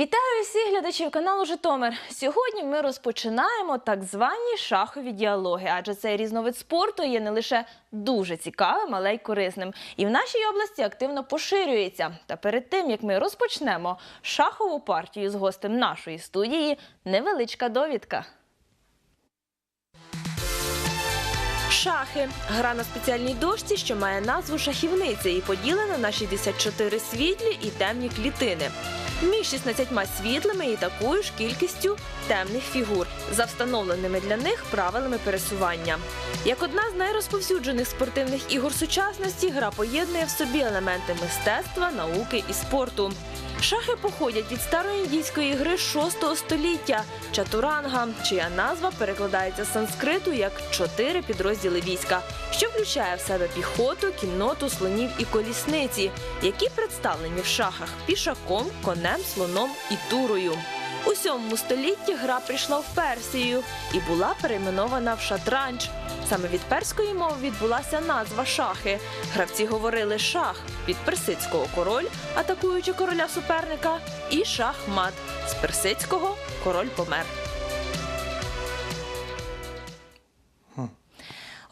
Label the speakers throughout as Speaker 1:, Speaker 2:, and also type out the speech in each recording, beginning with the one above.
Speaker 1: Вітаю всіх глядачів каналу Житомир. Сьогодні ми розпочинаємо так звані шахові діалоги, адже цей різновид спорту є не лише дуже цікавим, але й корисним. І в нашій області активно поширюється. Та перед тим як ми розпочнемо шахову партію з гостем нашої студії, невеличка довідка. Шахи гра на спеціальній дошці, що має назву шахівниця і поділена на 64 світлі і темні клітини. Між 16 світлими і такою ж кількістю темних фігур за встановленими для них правилами пересування. Як одна з найрозповсюджених спортивних ігор сучасності, гра поєднує в собі елементи мистецтва, науки і спорту. Шахи походять від староіндійської гри 6 століття чатуранга, чия назва перекладається з санскриту як чотири підрозділи війська, що включає в себе піхоту, кінноту, слонів і колісниці, які представлені в шахах пішаком, конем, слоном і турою. У 7 столітті гра прийшла в Персію і була перейменована в шатранч. Саме від перської мови відбулася назва шахи. Гравці говорили шах від персидського король, атакуючи короля суперника, і шах-мат з персидського король помер.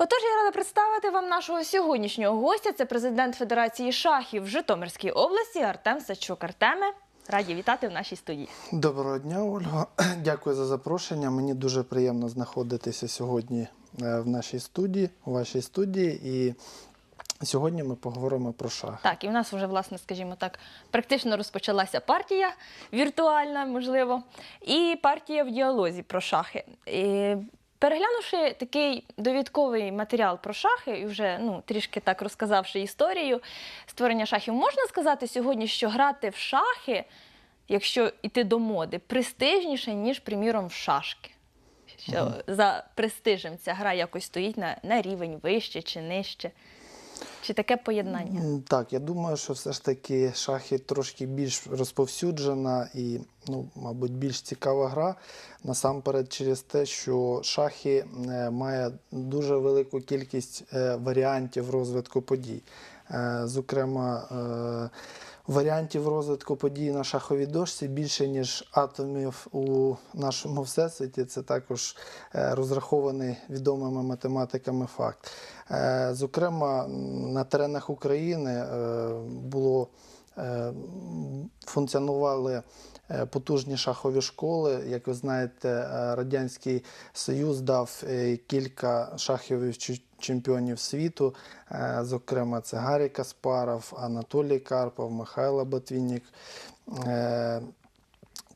Speaker 1: Отож, я рада представити вам нашого сьогоднішнього гостя. Це президент Федерації шахів в Житомирській області Артем Сачук. Артеме, раді вітати в нашій студії.
Speaker 2: Доброго дня, Ольга. Дякую за запрошення. Мені дуже приємно знаходитися сьогодні е, в нашій студії, у вашій студії. І сьогодні ми поговоримо про шах.
Speaker 1: Так, і в нас вже, власне, скажімо так, практично розпочалася партія віртуальна, можливо, і партія в діалозі про шахи. І Переглянувши такий довідковий матеріал про шахи і вже ну, трішки так розказавши історію створення шахів, можна сказати сьогодні, що грати в шахи, якщо йти до моди, престижніше, ніж, приміром, в шашки. Що за престижем ця гра якось стоїть на, на рівень вище чи нижче. Чи таке поєднання?
Speaker 2: Так, я думаю, що все ж таки шахи трошки більш розповсюджена і, ну, мабуть, більш цікава гра. Насамперед через те, що шахи е, має дуже велику кількість е, варіантів розвитку подій. Е, Зокрема, варіантів розвитку подій на шаховій дошці більше, ніж атомів у нашому всесвіті. Це також розрахований відомими математиками факт. Зокрема, на теренах України е, було е, функціонували е, потужні шахові школи. Як ви знаєте, Радянський Союз дав кілька шахових чемпіонів світу. Зокрема, це Гаррі Каспаров, Анатолій Карпов, Михайло Ботвіннік.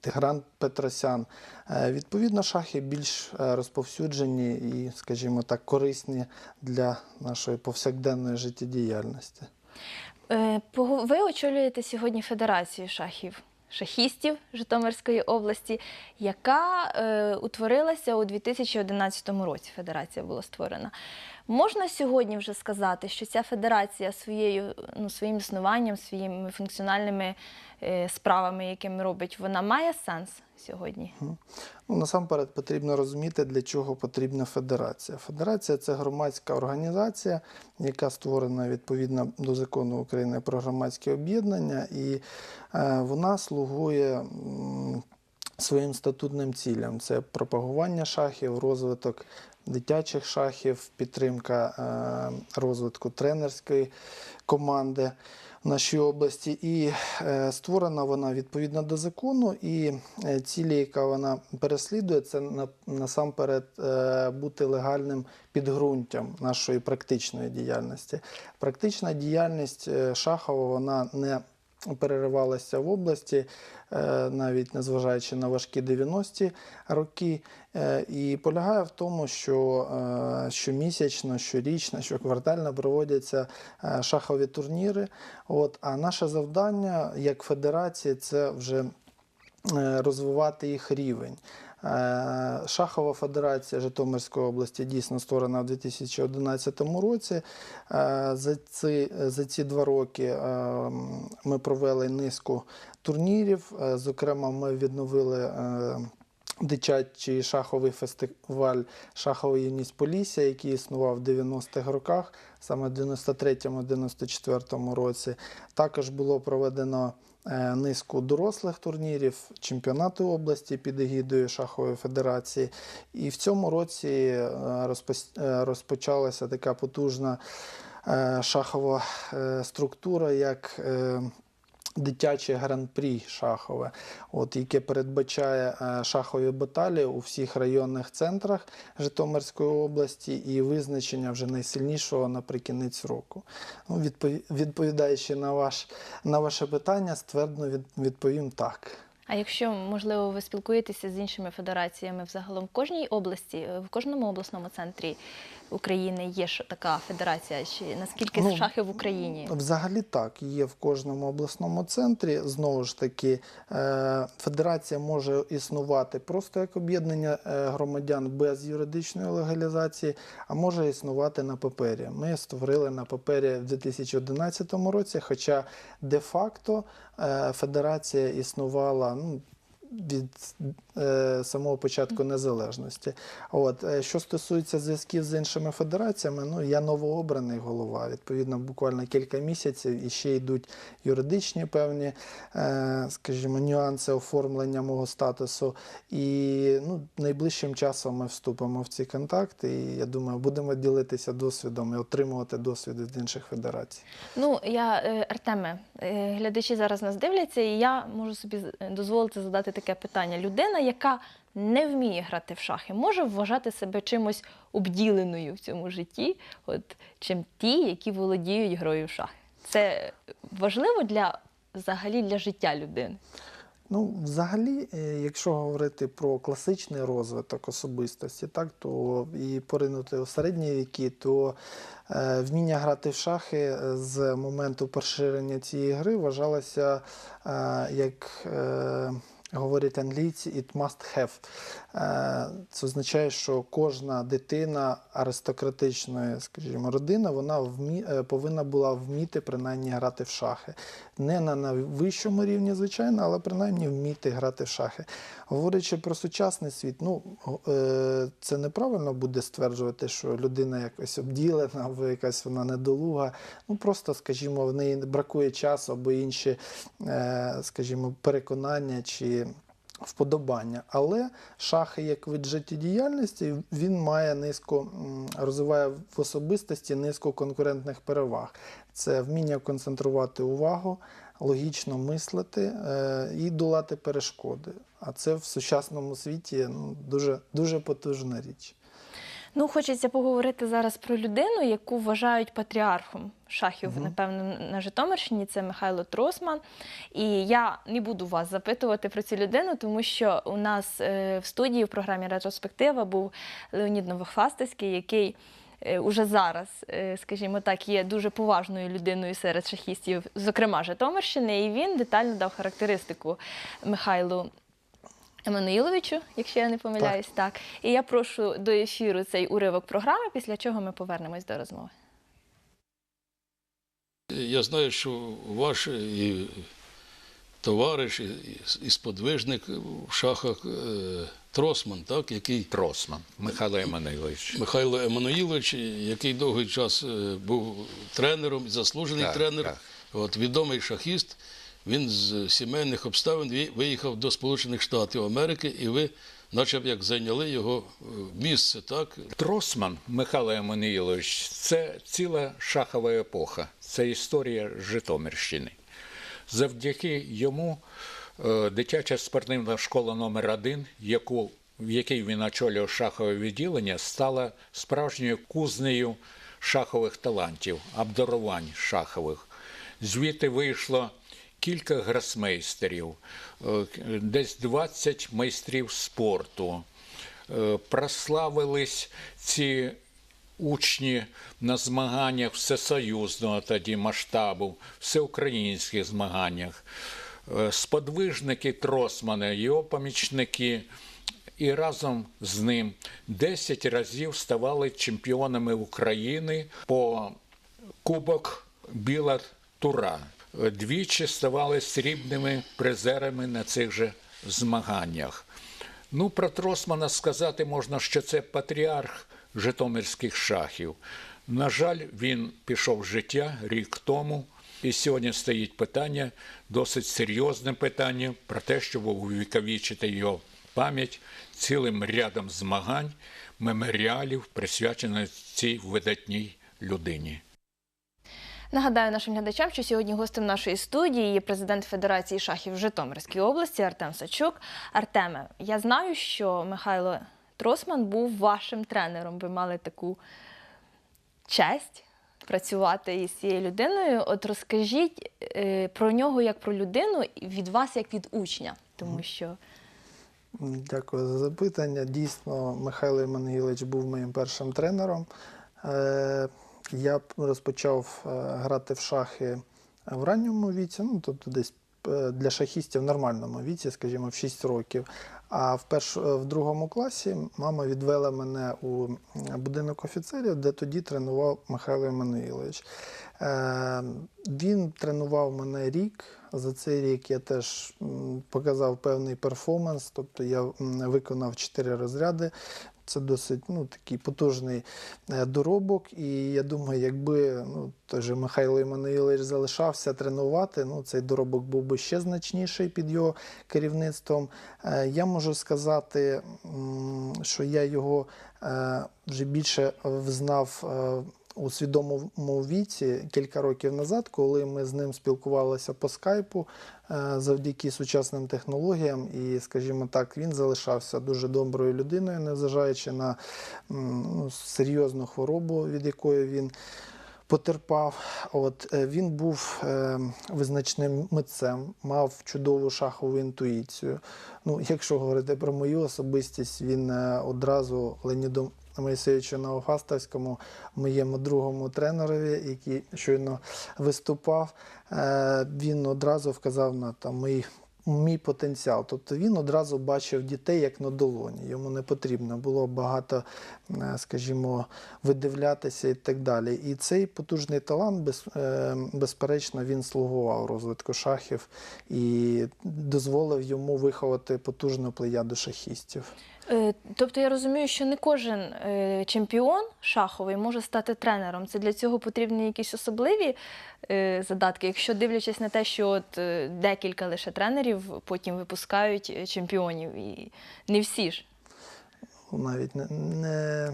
Speaker 2: Тигран Петросян. Е, Відповідно, шахи більш е, розповсюджені і, скажімо так, корисні для нашої повсякденної життєдіяльності.
Speaker 1: Е, Ви очолюєте сьогодні Федерацію шахів, шахістів Житомирської області, яка утворилася у 2011 році. Федерація була створена. Можна сьогодні вже сказати, що ця федерація своєю, ну, своїм існуванням, своїми функціональними е, справами, якими робить, вона має сенс сьогодні?
Speaker 2: Ну, насамперед потрібно розуміти, для чого потрібна федерація. Федерація це громадська організація, яка створена відповідно до закону України про громадські об'єднання, і е, вона слугує м, своїм статутним цілям: це пропагування шахів, розвиток дитячих шахів, підтримка е, розвитку тренерської команди в нашій області. І е, створена вона відповідно до закону, і е, цілі, яка вона переслідує, це насамперед бути легальним підґрунтям нашої практичної діяльності. Практична діяльність Шахова вона не переривалася в області, е, навіть незважаючи на важкі 90-ті роки, Е, і полягає в тому, що е, щомісячно, щорічно, щоквартально проводяться шахові турніри. От, а наше завдання як федерації це вже розвивати їх рівень. Е, Шахова федерація Житомирської області дійсно створена в 2011 році. Е, За ці, за ці два роки е, ми провели низку турнірів. Зокрема, ми відновили дитячий шаховий фестиваль Шахова юність Полісся, який існував в 90-х роках, саме в 93-94 році. Також було проведено низку дорослих турнірів, чемпіонати області під егідою Шахової Федерації. І в цьому році е, е, розпочалася така потужна е, шахова е, структура, як е, дитяче гран-прі шахове, от, яке передбачає е, шахові баталії у всіх районних центрах Житомирської області і визначення вже найсильнішого наприкінець року. Ну, відпові- відповідаючи на, ваш, на ваше питання, ствердно від, відповім так.
Speaker 1: А якщо можливо ви спілкуєтеся з іншими федераціями взагалом в кожній області, в кожному обласному центрі України є ж така федерація, чи наскільки
Speaker 2: Ну,
Speaker 1: шахи в Україні?
Speaker 2: Взагалі так, є в кожному обласному центрі. Знову ж таки, е, федерація може існувати просто як об'єднання е, громадян без юридичної легалізації, а може існувати на папері. Ми створили на папері в 2011 році, хоча де-факто е, федерація існувала. Ну, від е, самого початку незалежності. От е, що стосується зв'язків з іншими федераціями, ну я новообраний голова. Відповідно, буквально кілька місяців і ще йдуть юридичні певні, е, скажімо, нюанси оформлення мого статусу. І ну, найближчим часом ми вступимо в ці контакти. І я думаю, будемо ділитися досвідом і отримувати досвід від інших федерацій.
Speaker 1: Ну я е, Артеме, е, глядачі зараз нас дивляться, і я можу собі дозволити задати таке питання. Людина, яка не вміє грати в шахи, може вважати себе чимось обділеною в цьому житті, от чим ті, які володіють грою в шахи. Це важливо для взагалі для життя людини.
Speaker 2: Ну, взагалі, е, якщо говорити про класичний розвиток особистості, так то і поринути у середні віки, то е, вміння грати в шахи е, з моменту поширення цієї гри вважалося е, як. Е, Говорять англійці, it must have. Е, Це означає, що кожна дитина аристократичної, скажімо, родини, вона вмі, е, повинна була вміти принаймні грати в шахи. Не на найвищому рівні, звичайно, але принаймні вміти грати в шахи. Говорячи про сучасний світ, ну е, це неправильно буде стверджувати, що людина якось обділена або якась вона недолуга. Ну просто, скажімо, в неї бракує часу або інші, скажімо, переконання чи вподобання. Але шахи як вид життєдіяльності він має низку, розвиває в особистості низку конкурентних переваг. Це вміння концентрувати увагу, логічно мислити е, і долати перешкоди. А це в сучасному світі ну, дуже, дуже потужна річ.
Speaker 1: Ну, хочеться поговорити зараз про людину, яку вважають патріархом шахів,
Speaker 2: Мгм.
Speaker 1: напевно, на Житомирщині. Це Михайло Тросман. І я не буду вас запитувати про цю людину, тому що у нас е, в студії в програмі Ретроспектива був Леонід Новохвастовський, який. е, Уже зараз, е, скажімо так, є дуже поважною людиною серед шахістів, зокрема Житомирщини, і він детально дав характеристику Михайлу Еммануїловичу, якщо я не помиляюсь, так. І я прошу до ефіру цей уривок програми, після чого ми повернемось до розмови.
Speaker 3: Я знаю, що ваш і товариш, і, і сподвижник в шахах е, Тросман, так, який
Speaker 4: Тросман Михайло Еммануїлович.
Speaker 3: Михайло Еммануїлович, який довгий час е, був тренером, заслужений
Speaker 4: Так,
Speaker 3: тренер,
Speaker 4: так.
Speaker 3: От, відомий шахіст. Він з сімейних обставин виїхав до Сполучених Штатів Америки, і ви, наче б як зайняли його е, місце, так?
Speaker 4: Тросман Михайло Еммануїлович – це ціла шахова епоха, це історія Житомирщини. Завдяки йому е, дитяча спортивна школа номер 1 яку, в якій він очолював шахове відділення, стала справжньою кузнею шахових талантів, обдарувань шахових. Звідти вийшло кілька гросмейстерів, е, десь 20 майстрів спорту. Е, Прославились ці учні на змаганнях всесоюзного тоді масштабу, всеукраїнських змаганнях. Е, Сподвижники Тросмана, його помічники і разом з ним 10 разів ставали чемпіонами України по Кубок Біла Тура. Двічі ставали срібними призерами на цих же змаганнях. Ну, про Тросмана сказати можна, що це патріарх житомирських шахів. На жаль, він пішов з життя рік тому. І сьогодні стоїть питання, досить серйозне питання про те, щоб увіковічити його пам'ять цілим рядом змагань, меморіалів, присвячених цій видатній людині.
Speaker 1: Нагадаю нашим глядачам, що сьогодні гостем нашої студії є президент Федерації шахів Житомирської області Артем Сачук. Артеме, я знаю, що Михайло Тросман був вашим тренером. Ви мали таку честь працювати із цією людиною. От розкажіть е, про нього як про людину і від вас як від учня, тому що
Speaker 2: Дякую за запитання. Дійсно, Михайло Імангілович був моїм першим тренером. Е, Я розпочав е, грати в шахи в ранньому віці, ну тобто десь е, для шахістів в нормальному віці, скажімо, в 6 років. А в, перш, в другому класі мама відвела мене у будинок офіцерів, де тоді тренував Михайло Іммануїлович. Е, Він тренував мене рік. За цей рік я теж показав певний перформанс, тобто я виконав 4 розряди. Це досить ну, такий потужний е, доробок. І я думаю, якби ну, той же Михайло Іммануїлович залишався тренувати, ну, цей доробок був би ще значніший під його керівництвом. Е, Я можу сказати, що я його е, вже більше взнав. У свідомому віці кілька років назад, коли ми з ним спілкувалися по скайпу е, завдяки сучасним технологіям, і, скажімо так, він залишався дуже доброю людиною, незважаючи на ну, серйозну хворобу, від якої він потерпав. От е, він був е, визначним митцем, мав чудову шахову інтуїцію. Ну, якщо говорити про мою особистість, він одразу Леонідом Моїсеєвичу Новофастовському, моєму другому тренерові, який щойно виступав, е, він одразу вказав на там мої. Мій потенціал, тобто він одразу бачив дітей як на долоні. Йому не потрібно було багато, е, скажімо, видивлятися і так далі. І цей потужний талант, е, безперечно, він слугував розвитку шахів і дозволив йому виховати потужну плеяду шахістів.
Speaker 1: Е, Тобто я розумію, що не кожен е, чемпіон шаховий може стати тренером. Це для цього потрібні якісь особливі е, задатки. Якщо дивлячись на те, що от декілька лише тренерів потім випускають чемпіонів, і не всі ж.
Speaker 2: навіть не, не,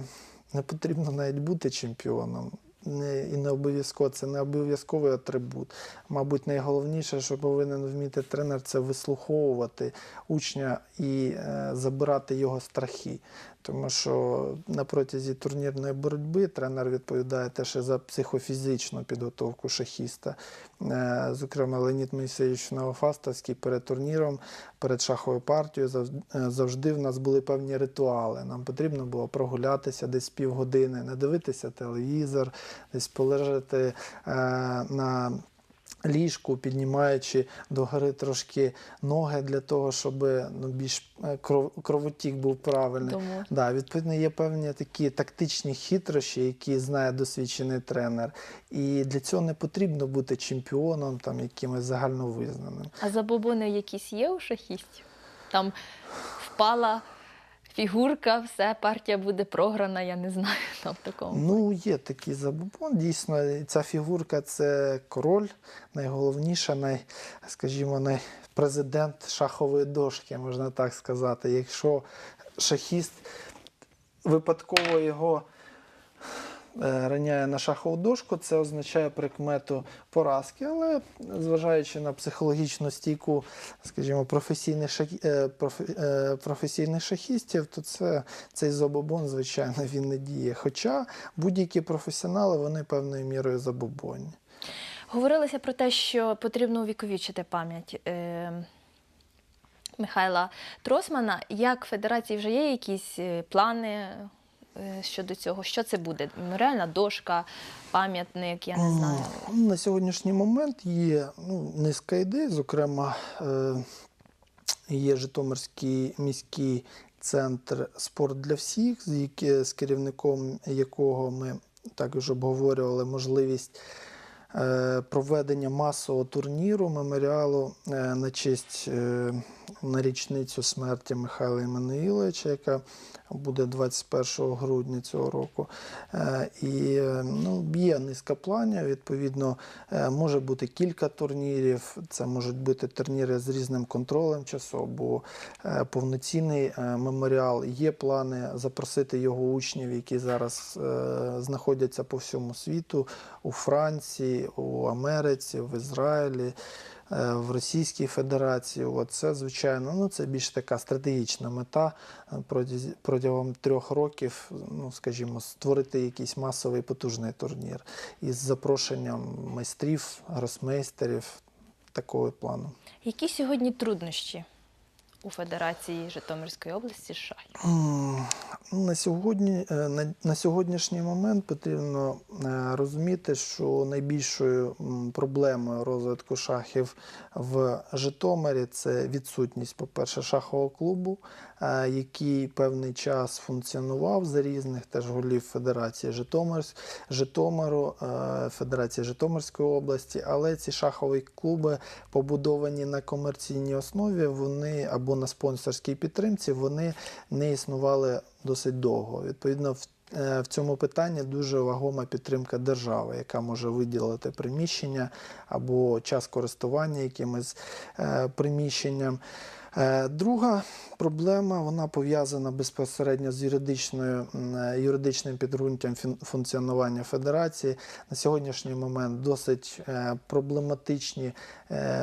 Speaker 2: не потрібно навіть бути чемпіоном. Не, і не обов'язково це не обов'язковий атрибут. Мабуть, найголовніше, що повинен вміти тренер, це вислуховувати учня і е, забирати його страхи. Тому що на протязі турнірної боротьби тренер відповідає теж за психофізичну підготовку шахіста. Е, Зокрема, Леонід Моїсеєвич Новофастовський перед турніром, перед шаховою партією завжди, е, в нас були певні ритуали. Нам потрібно було прогулятися десь півгодини, не дивитися телевізор, десь полежати е, на ліжку, піднімаючи догори трошки ноги для того, щоб ну, більш е, кров, кровотік був правильний.
Speaker 1: Тому
Speaker 2: Да, відповідно, є певні такі тактичні хитрощі, які знає досвідчений тренер. І для цього не потрібно бути чемпіоном, там якимось загальновизнаним.
Speaker 1: а забобони якісь є у шахістів? Там впала фігурка, все, партія буде програна, я не знаю там такому.
Speaker 2: Ну, є такий забубон. Дійсно, ця фігурка це король, найголовніша, най, скажімо, най, президент шахової дошки, можна так сказати. Якщо шахіст випадково його раняє на шахову дошку, це означає прикмету поразки, але зважаючи на психологічну стійку, скажімо, професійних, шахі... е, е, професійних шахістів, то це, цей забобон, звичайно, він не діє. Хоча будь-які професіонали, вони певною мірою забобонні.
Speaker 1: Говорилося про те, що потрібно увіковічити пам'ять е, Михайла Тросмана. Як федерації вже є якісь е, плани е, щодо цього? Що це буде? Меморіальна дошка, пам'ятник, я не знаю.
Speaker 2: Ну, На сьогоднішній момент є ну, низка ідей, зокрема, е, є Житомирський міський центр спорт для всіх, з, керівником якого ми також обговорювали можливість е, проведення масового турніру меморіалу е, на честь е, на річницю смерті Михайла Іммануїловича, яка буде 21 грудня цього року. Е, І е, ну, є низка планів. Відповідно, е, може бути кілька турнірів. Це можуть бути турніри з різним контролем часу, або е, повноцінний меморіал. Є плани запросити його учнів, які зараз знаходяться по всьому світу у Франції, у Америці, в Ізраїлі. Е, В Російській Федерації, От це звичайно, ну це більш така стратегічна мета е, протягом трьох років, ну скажімо, створити якийсь масовий потужний турнір із запрошенням майстрів, гросмейстерів такого плану.
Speaker 1: Які сьогодні труднощі у Федерації Житомирської області шахів?
Speaker 2: На, сьогодні, е, на, на сьогоднішній момент потрібно е, розуміти, що найбільшою проблемою розвитку шахів в Житомирі це відсутність, по-перше, шахового клубу, е, який певний час функціонував за різних теж голів Федерації Житомирсь, Житомиру, Федерації Житомирської області, але ці шахові клуби побудовані на комерційній основі, вони або на спонсорській підтримці, вони не існували досить довго. Відповідно, в е, в цьому питанні дуже вагома підтримка держави, яка може виділити приміщення або час користування якимось е, приміщенням. Е, Друга проблема вона пов'язана безпосередньо з юридичною, е, юридичним підґрунтям функціонування федерації. На сьогоднішній момент досить е, проблематичні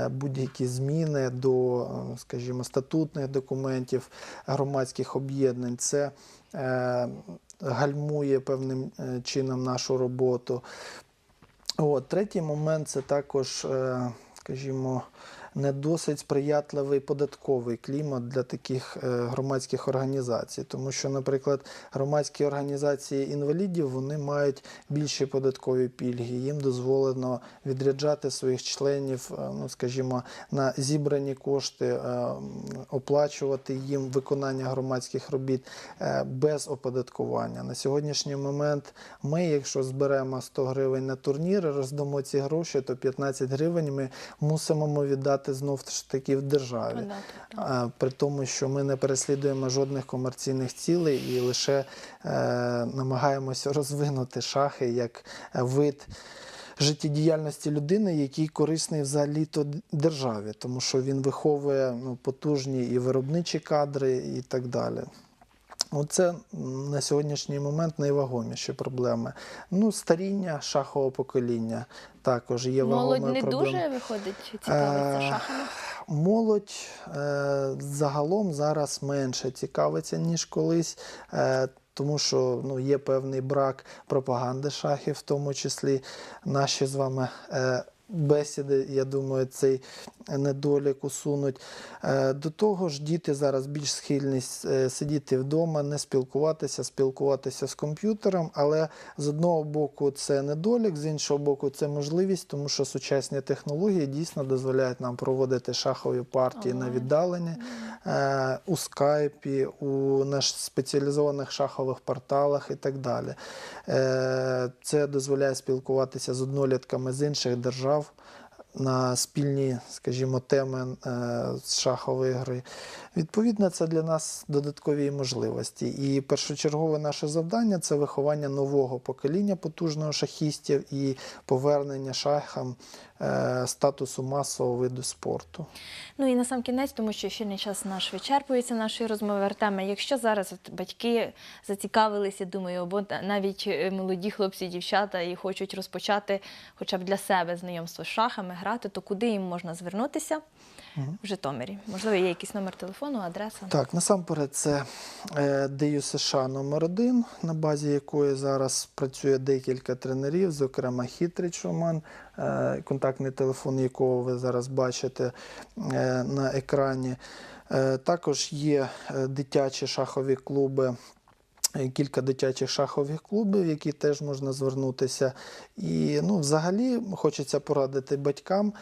Speaker 2: будь-які зміни до, скажімо, статутних документів громадських об'єднань. Це гальмує певним чином нашу роботу. От, третій момент це також, скажімо, не досить сприятливий податковий клімат для таких е, громадських організацій. Тому що, наприклад, громадські організації інвалідів вони мають більші податкові пільги. Їм дозволено відряджати своїх членів, е, ну скажімо, на зібрані кошти, е, оплачувати їм виконання громадських робіт без оподаткування. На сьогоднішній момент ми, якщо зберемо 100 гривень на турнір, роздамо ці гроші, то 15 гривень ми мусимо віддати знов ж таки в державі. А, При тому, що ми не переслідуємо жодних комерційних цілей і лише е, намагаємося розвинути шахи як е, вид життєдіяльності людини, який корисний взагалі то державі, тому що він виховує ну, потужні і виробничі кадри і так далі. Оце м, на сьогоднішній момент найвагоміші проблеми. Ну, старіння шахового покоління також є
Speaker 1: Молодь не
Speaker 2: проблемою.
Speaker 1: дуже виходить, цікавиться
Speaker 2: Е,
Speaker 1: шахами.
Speaker 2: Молодь е, загалом зараз менше цікавиться, ніж колись, е, тому що ну, є певний брак пропаганди шахів, в тому числі наші з вами. Е, Бесіди, я думаю, цей недолік усунуть. Е, До того ж, діти зараз більш схильні е, сидіти вдома, не спілкуватися, спілкуватися з комп'ютером. Але з одного боку це недолік, з іншого боку, це можливість, тому що сучасні технології дійсно дозволяють нам проводити шахові партії на
Speaker 1: Онлайн.
Speaker 2: віддаленні е, у скайпі, у наш спеціалізованих шахових порталах і так далі. Це дозволяє спілкуватися з однолітками з інших держав на спільні, скажімо, теми е, з шахової гри. Відповідно, це для нас додаткові можливості. І першочергове наше завдання це виховання нового покоління потужного шахістів і повернення шахам е, статусу масового виду спорту.
Speaker 1: Ну і на сам кінець, тому що ефірний час наш вичерпується нашої розмови Артеме. Якщо зараз от батьки зацікавилися, думаю, або навіть е, молоді хлопці, дівчата і хочуть розпочати хоча б для себе знайомство з шахами, грати, то куди їм можна звернутися в Житомирі? Можливо, є якийсь номер телефону, адреса.
Speaker 2: Так, насамперед, це е, ДЮ США номер 1 на базі якої зараз працює декілька тренерів, зокрема Хітрич Роман, е, контактний телефон якого ви зараз бачите е, на екрані. Також є дитячі шахові клуби. Кілька дитячих шахових клубів, які теж можна звернутися. І ну, взагалі хочеться порадити батькам.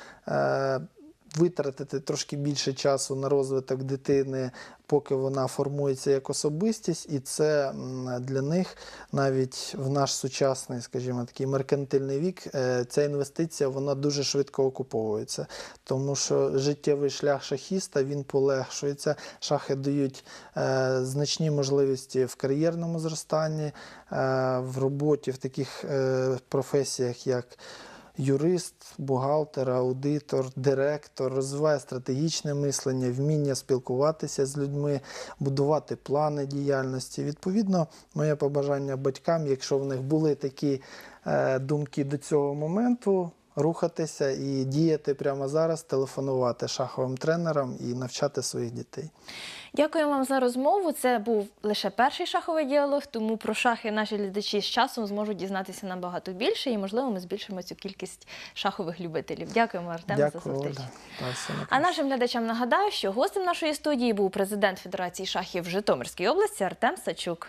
Speaker 2: Витратити трошки більше часу на розвиток дитини, поки вона формується як особистість, і це для них навіть в наш сучасний, скажімо, такий меркантильний вік, е, ця інвестиція вона дуже швидко окуповується, тому що життєвий шлях шахіста він полегшується. Шахи дають е, значні можливості в кар'єрному зростанні, е, в роботі в таких професіях, як юрист, бухгалтер, аудитор, директор, розвиває стратегічне мислення, вміння спілкуватися з людьми, будувати плани діяльності. Відповідно, моє побажання батькам, якщо в них були такі е, думки до цього моменту, рухатися і діяти прямо зараз, телефонувати шаховим тренерам і навчати своїх дітей.
Speaker 1: Дякую вам за розмову. Це був лише перший шаховий діалог, тому про шахи наші глядачі з часом зможуть дізнатися набагато більше, і можливо ми збільшимо цю кількість шахових любителів. Дякуємо, Артем, за зустріч.
Speaker 2: Та,
Speaker 1: А нашим глядачам нагадаю, що гостем нашої студії був президент Федерації шахів Житомирської області Артем Сачук.